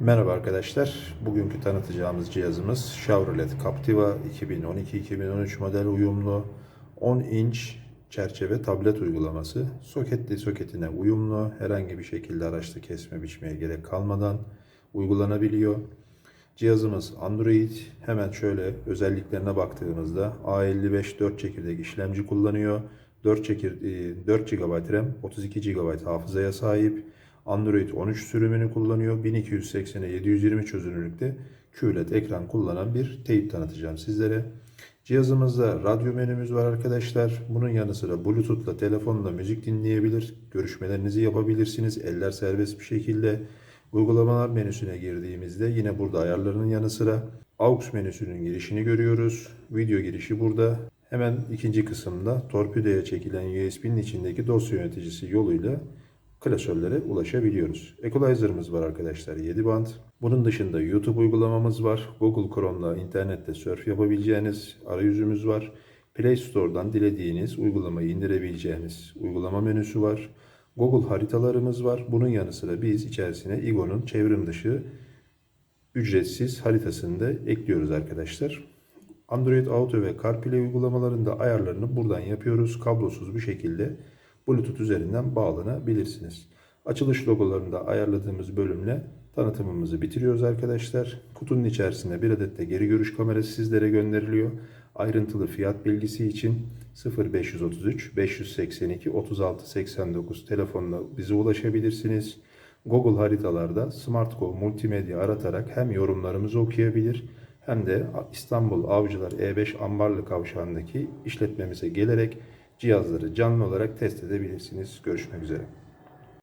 Merhaba arkadaşlar. Bugünkü tanıtacağımız cihazımız Chevrolet Captiva 2012-2013 model uyumlu 10 inç çerçeve tablet uygulaması. Soketli soketine uyumlu. Herhangi bir şekilde araçta kesme biçmeye gerek kalmadan uygulanabiliyor. Cihazımız Android. Hemen şöyle özelliklerine baktığımızda A55 4 çekirdek işlemci kullanıyor. 4, çekir, e, 4 GB RAM, 32 GB hafızaya sahip. Android 13 sürümünü kullanıyor. 1280'e 720 çözünürlükte QLED ekran kullanan bir teyp tanıtacağım sizlere. Cihazımızda radyo menümüz var arkadaşlar. Bunun yanı sıra Bluetooth'la telefonla müzik dinleyebilir. Görüşmelerinizi yapabilirsiniz. Eller serbest bir şekilde. Uygulamalar menüsüne girdiğimizde yine burada ayarlarının yanı sıra AUX menüsünün girişini görüyoruz. Video girişi burada. Hemen ikinci kısımda torpidoya çekilen USB'nin içindeki dosya yöneticisi yoluyla klasörlere ulaşabiliyoruz. Equalizer'ımız var arkadaşlar 7 band. Bunun dışında YouTube uygulamamız var. Google Chrome'la internette surf yapabileceğiniz arayüzümüz var. Play Store'dan dilediğiniz uygulamayı indirebileceğiniz uygulama menüsü var. Google haritalarımız var. Bunun yanı sıra biz içerisine Igo'nun çevrim dışı ücretsiz haritasını da ekliyoruz arkadaşlar. Android Auto ve CarPlay uygulamalarında ayarlarını buradan yapıyoruz. Kablosuz bir şekilde Bluetooth üzerinden bağlanabilirsiniz. Açılış logolarında ayarladığımız bölümle tanıtımımızı bitiriyoruz arkadaşlar. Kutunun içerisinde bir adet de geri görüş kamerası sizlere gönderiliyor. Ayrıntılı fiyat bilgisi için 0533 582 36 89 telefonla bize ulaşabilirsiniz. Google haritalarda SmartGo multimedya aratarak hem yorumlarımızı okuyabilir hem de İstanbul Avcılar E5 Ambarlı Kavşağı'ndaki işletmemize gelerek cihazları canlı olarak test edebilirsiniz. Görüşmek üzere.